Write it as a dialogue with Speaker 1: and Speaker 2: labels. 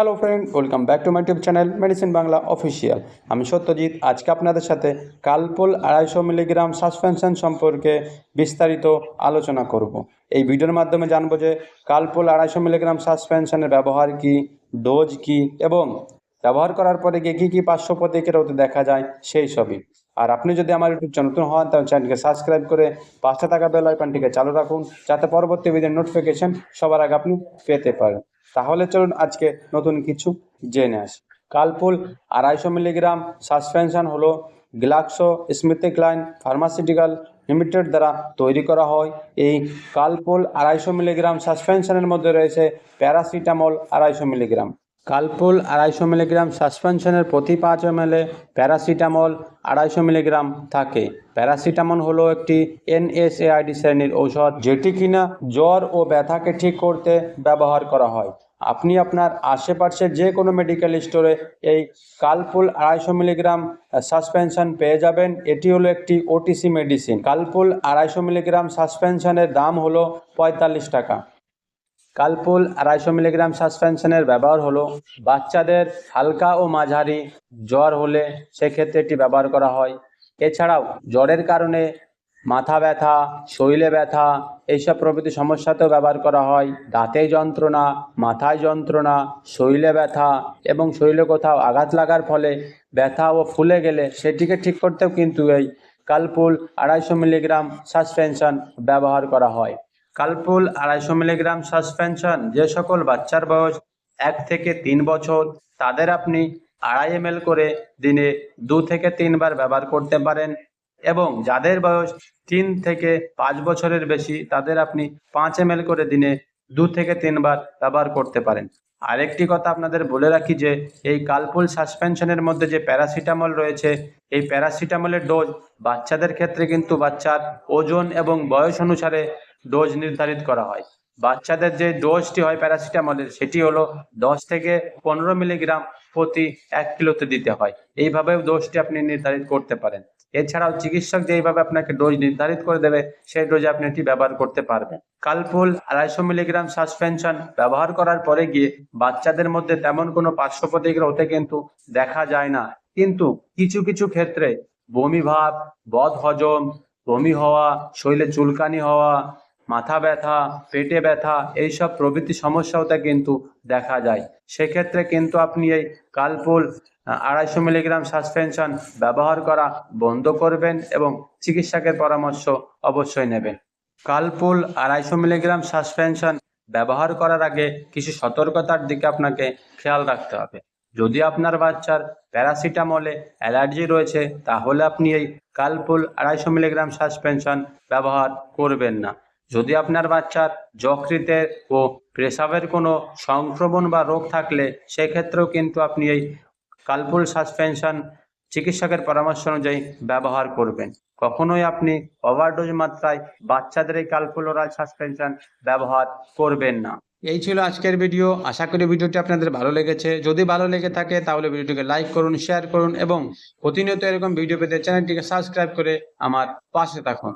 Speaker 1: Hello friend welcome back to my YouTube channel medicine Bangla official আমি সত্যজিৎ, আজকে আপনাদের সাথে কালপোল আড়াইশো মিলিগ্রাম সাসপেনশন সম্পর্কে বিস্তারিত আলোচনা করব। এই ভিডিওর মাধ্যমে জানব যে কালপোল আড়াইশো মিলিগ্রাম সাসপেনশনের ব্যবহার কি, ডোজ কি এবং ব্যবহার করার পরে গিয়ে কী কী পার্শ্ব প্রতিক্রিয়া হতে দেখা যায় সেই সবই। আর আপনি যদি আমার ইউটিউব চ্যানেল নতুন হন, তাহলে চ্যানেলকে সাবস্ক্রাইব করে পাঁচটা টাকা বেল আইকনটিকে চালু রাখুন, যাতে পরবর্তী ভিডিওর নোটিফিকেশন সবার আগে আপনি পেতে পারেন। তাহলে চলুন আজকে নতুন কিছু জেনে আসি। কালপুল আড়াইশো মিলিগ্রাম সাসপেনশন হলো গ্লাক্সো স্মিথিক্লাইন ফার্মাসিউটিক্যাল লিমিটেড দ্বারা তৈরি করা হয়। এই কালপুল আড়াইশো মিলিগ্রাম সাসপেনশনের মধ্যে রয়েছে প্যারাসিটামল আড়াইশো মিলিগ্রাম। কালপুল আড়াইশো মিলিগ্রাম সাসপেনশনের প্রতি পাঁচ এম প্যারাসিটামল আড়াইশো মিলিগ্রাম থাকে। প্যারাসিটামল হলো একটি এনএসএআইডি শ্রেণির ঔষধ যেটি কিনা জ্বর ও ব্যথাকে ঠিক করতে ব্যবহার করা হয়। আপনি আপনার আশেপাশের যে কোনো মেডিকেল স্টোরে এই কালপুল আড়াইশো মিলিগ্রাম সাসপেনশন পেয়ে যাবেন। এটি হলো একটি ওটিসি মেডিসিন। কালপুল আড়াইশো মিলিগ্রাম সাসপেনশনের দাম হলো পঁয়তাল্লিশ টাকা। কালপুল আড়াইশো মিলিগ্রাম সাসপেনশনের ব্যবহার হলো। বাচ্চাদের হালকা ও মাঝারি জ্বর হলে সেক্ষেত্রে এটি ব্যবহার করা হয়। এছাড়াও জ্বরের কারণে মাথা ব্যথা, শরীরে ব্যথা, এইসব প্রভৃতি সমস্যাতেও ব্যবহার করা হয়। দাঁতে যন্ত্রণা, মাথায় যন্ত্রণা, শরীরে ব্যথা এবং শরীরে কোথাও আঘাত লাগার ফলে ব্যথা ও ফুলে গেলে সেটিকে ঠিক করতেও কিন্তু এই কালপুল আড়াইশো মিলিগ্রাম সাসপেনশন ব্যবহার করা হয়। কালপুল আড়াইশো মিলিগ্রাম সাসপেনশন, যে সকল বাচ্চার বয়স এক থেকে তিন বছর, তাদের আপনি আড়াই এম করে দিনে দু থেকে তিনবার ব্যবহার করতে পারেন এবং যাদের বয়স তিন থেকে পাঁচ বছরের বেশি, তাদের আপনি পাঁচ এম করে দিনে দু থেকে তিনবার ব্যবহার করতে পারেন। আরেকটি কথা আপনাদের বলে রাখি যে, এই কালপুল সাসপেনশনের মধ্যে যে প্যারাসিটামল রয়েছে, এই প্যারাসিটামলের ডোজ বাচ্চাদের ক্ষেত্রে কিন্তু বাচ্চার ওজন এবং বয়স অনুসারে ডোজ নির্ধারিত করা হয়। বাচ্চাদের যে ডোজটি হয় প্যারাসিটামলের সেটি হলো দশ থেকে পনেরো মিলিগ্রাম প্রতি এক কিলোতে দিতে হয়। এইভাবেও ডোজটি আপনি নির্ধারিত করতে পারেন। এছাড়াও চিকিৎসক যেইভাবে আপনাকে ডোজ নির্ধারিত করে দেবে, সেই ডোজে আপনি এটি ব্যবহার করতে পারবেন। কালপুল আড়াইশো মিলিগ্রাম সাসপেনশন ব্যবহার করার পরে গিয়ে বাচ্চাদের মধ্যে তেমন কোনো পার্শ্ব প্রতিক্রিয়া হতে কিন্তু দেখা যায় না। কিন্তু কিছু কিছু ক্ষেত্রে বমি ভাব বদ হজম বমি হওয়া, শরীরে চুলকানি হওয়া মাথা ব্যথা, পেটে ব্যথা, এইসব প্রভৃতি সমস্যা হতে কিন্তু দেখা যায়। সেক্ষেত্রে কিন্তু আপনি এই কালপুল আড়াইশো মিলিগ্রাম সাসপেনশন ব্যবহার করা বন্ধ করবেন এবং চিকিৎসকের পরামর্শ অবশ্যই নেবেন। কালপুল, আড়াইশো মিলিগ্রাম সাসপেনশন ব্যবহার করার আগে কিছু সতর্কতার দিকে আপনাকে খেয়াল রাখতে হবে। যদি আপনার বাচ্চার প্যারাসিটামলে অ্যালার্জি রয়েছে, তাহলে আপনি এই কালপুল, আড়াইশো মিলিগ্রাম সাসপেনশন ব্যবহার করবেন না। যদি আপনার বাচ্চার যকৃতের ও পেশাবের কোনো সংক্রমণ বা রোগ থাকলে, সেক্ষেত্রেও কিন্তু আপনি এই কালপুল সাসপেনশন চিকিৎসকের পরামর্শ অনুযায়ী ব্যবহার করবেন। কখনোই আপনি ওভারডোজ মাত্রায় বাচ্চাদের এই কালপুল ওরাল সাসপেনশন ব্যবহার করবেন না। এই ছিল আজকের ভিডিও। আশা করি ভিডিওটি আপনাদের ভালো লেগেছে। যদি ভালো লেগে থাকে, তাহলে ভিডিওটিকে লাইক করুন, শেয়ার করুন এবং প্রতিনিয়ত এরকম ভিডিও পেতে চ্যানেলটিকে সাবস্ক্রাইব করে আমার পাশে থাকুন।